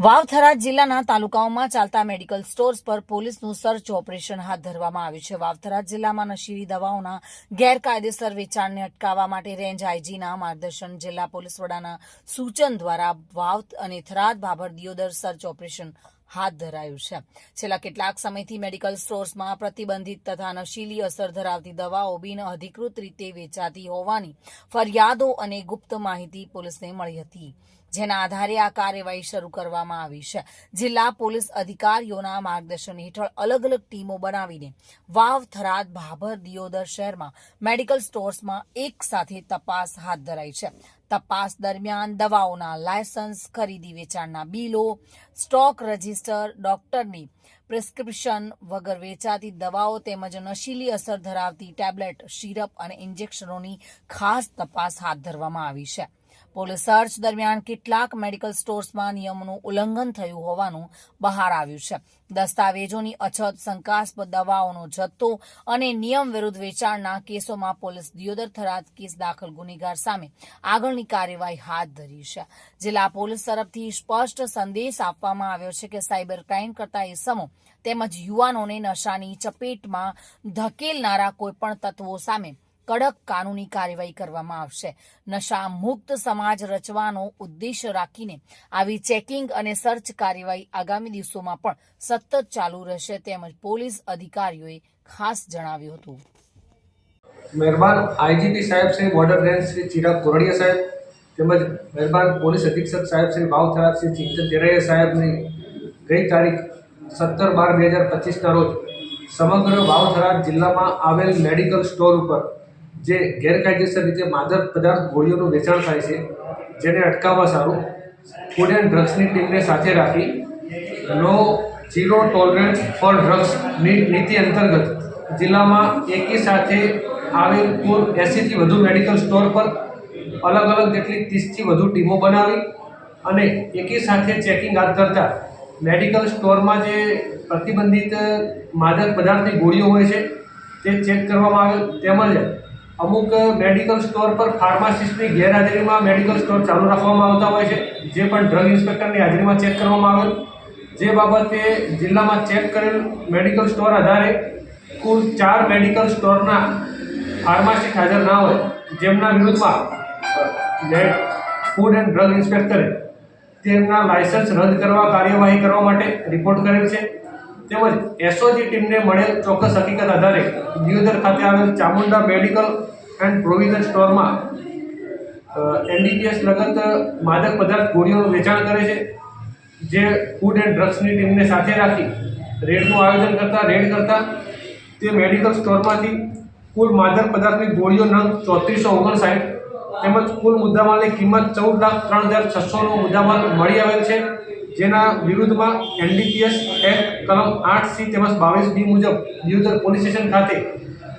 વાવથરા જિલ્લાના તાલુકાઓમાં ચાલતા મેડિકલ સ્ટોર્સ પર પોલીસનું સર્ચ ઓપરેશન હાથ ધરવામાં આવ્યું છે. વાવથરા જિલ્લામાં નશીલી દવાઓના ગેરકાયદેસર વેચાણને અટકાવવા માટે રેન્જ આઈજીના માર્ગદર્શન જિલ્લા પોલીસ વડાના સૂચન દ્વારા વાવ અને થરાદ ભાભર દિયોદર સર્ચ ઓપરેશન હાથ ધરાયું છે. છેલ્લા કેટલાક સમયથી મેડિકલ સ્ટોર્સમાં પ્રતિબંધિત તથા નશીલી અસર ધરાવતી દવાઓ બિન અધિકૃત રીતે વેચાતી હોવાની ફરિયાદો અને ગુપ્ત માહિતી પોલીસને મળી હતી. જેના આધારે આ કાર્યવાહી શરૂ કરવામાં આવી છે. જિલ્લા પોલીસ અધિકારીઓના માર્ગદર્શન હેઠળ અલગ અલગ ટીમો બનાવીને વાવ, થરાદ, ભાભર, દિયોદર શહેરમાં મેડિકલ સ્ટોર્સમાં એક સાથે તપાસ હાથ ધરાઈ છે. તપાસ દરમિયાન દવાઓના લાયસન્સ, ખરીદી વેચાણના બિલો, સ્ટોક રજિસ્ટર, ડોક્ટરની પ્રિસ્ક્રિપ્શન વગર વેચાતી દવાઓ તેમજ નશીલી અસર ધરાવતી ટેબ્લેટ, સિરપ અને ઇન્જેક્શનોની ખાસ તપાસ હાથ ધરવામાં આવી છે. પોલીસ સર્ચ દરમિયાન કેટલાક મેડિકલ સ્ટોર્સમાં નિયમોનું ઉલ્લંઘન થયું હોવાનું બહાર આવ્યું છે. દસ્તાવેજોની અછત, શંકાસ્પદ દવાઓનો જથ્થો અને નિયમ વિરુદ્ધ વેચાણના કેસોમાં પોલીસ દિયોદર થરાદ કેસ દાખલ ગુનેગાર સામે આગળની કાર્યવાહી હાથ ધરી છે. જિલ્લા પોલીસ તરફથી સ્પષ્ટ સંદેશ આપવામાં આવ્યો છે કે સાયબર ક્રાઇમ કરતા ઇસમો તેમજ યુવાનોને નશાની ચપેટમાં ધકેલનારા કોઈપણ તત્વો સામે કડક કાનૂની કાર્યવાહી કરવામાં આવશે. નશા મુક્ત સમાજ રચવાનો ઉદ્દેશ રાખીને આવી ચેકિંગ અને સર્ચ કાર્યવાહી આગામી દિવસોમાં પણ સતત ચાલુ રહેશે તેમજ પોલીસ અધિકારીઓએ ખાસ જણાવ્યું હતું. મહેરબાન આઈજીપી સાહેબ શ્રી બોર્ડર રેન્જ શ્રી ચિરાગ કોરડિયા સાહેબ તેમજ મહેરબાન પોલીસ અધિક્ષક સાહેબ શ્રી ભાવ થરાદ શ્રી ચિંતન તેરૈયા સાહેબની ગઈ તારીખ સત્તર બાર બે હજાર પચીસના રોજ સમગ્ર વાવ થરાદ જિલ્લામાં આવેલ મેડિકલ સ્ટોર ઉપર જે ગેરકાયદેસર રીતે માદક પદાર્થ ગોળીઓનું વેચાણ થાય છે, જેને અટકાવવા સારું ફૂડ એન્ડ ડ્રગ્સની ટીમને સાથે રાખી નો ઝીરો ટોલરન્સ ફોર ડ્રગ્સની નીતિ અંતર્ગત જિલ્લામાં એકી સાથે આવેલ કુલ એંસીથી વધુ મેડિકલ સ્ટોર પર અલગ અલગ જેટલી ત્રીસથી વધુ ટીમો બનાવી અને એકી સાથે ચેકિંગ હાથ ધરતા મેડિકલ સ્ટોરમાં જે પ્રતિબંધિત માદક પદાર્થની ગોળીઓ હોય છે, તે ચેક કરવામાં આવેલ તેમજ અમુક મેડિકલ સ્ટોર પર ફાર્માસિસ્ટની ગેરહાજરીમાં મેડિકલ સ્ટોર ચાલુ રાખવામાં આવતા હોય છે. જે પણ ડ્રગ ઇન્સ્પેક્ટરની હાજરીમાં ચેક કરવામાં આવેલ જે બાબતે જિલ્લામાં ચેક કરેલ મેડિકલ સ્ટોર આધારે કુલ ચાર મેડિકલ સ્ટોરના ફાર્માસિસ્ટ હાજર ના હોય. જેમના વિરુદ્ધમાં ફૂડ એન્ડ ડ્રગ ઇન્સ્પેક્ટરે તેમના લાયસન્સ રદ કરવા કાર્યવાહી કરવા માટે રિપોર્ટ કરેલ છે. તેમજ એસઓજી ટીમને મળેલ ચોક્કસ હકીકત આધારે દિયોદર ખાતે આવેલ ચામુંડા મેડિકલ એન્ડ પ્રોવિઝન સ્ટોરમાં એનડીપીએસ લગત માદક પદાર્થ ગોળીઓનું વેચાણ કરે છે, જે ફૂડ એન્ડ ડ્રગ્સની ટીમને સાથે રાખી રેડનું આયોજન કરતા, રેડ કરતા તે મેડિકલ સ્ટોરમાંથી કુલ માદક પદાર્થની ગોળીઓ નંગ ચોત્રીસો ઓગણસાઠ તેમજ કુલ મુદ્દામાલની કિંમત ચૌદ લાખ ત્રણ હજાર છસોનો મુદ્દામાલ મળી આવેલ છે, જેના વિરુદ્ધમાં એનડીપીએસ એક્ટ કલમ આઠ સી તેમજ બાવીસ બી મુજબ દિયોદર પોલીસ સ્ટેશન ખાતે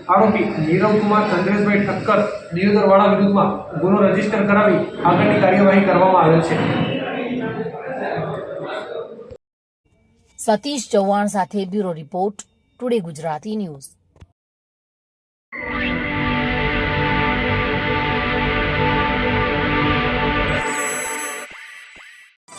આરોપી નીરવ કુમાર, ચંદ્રેશભાઈ ઠક્કર, દિયોદરવાળા વિરુદ્ધમાં ગુનો રજિસ્ટર કરાવી આગળની કાર્યવાહી કરવામાં આવેલ છે. સતીશ ચૌહાણ સાથે bureau report today Gujarati news.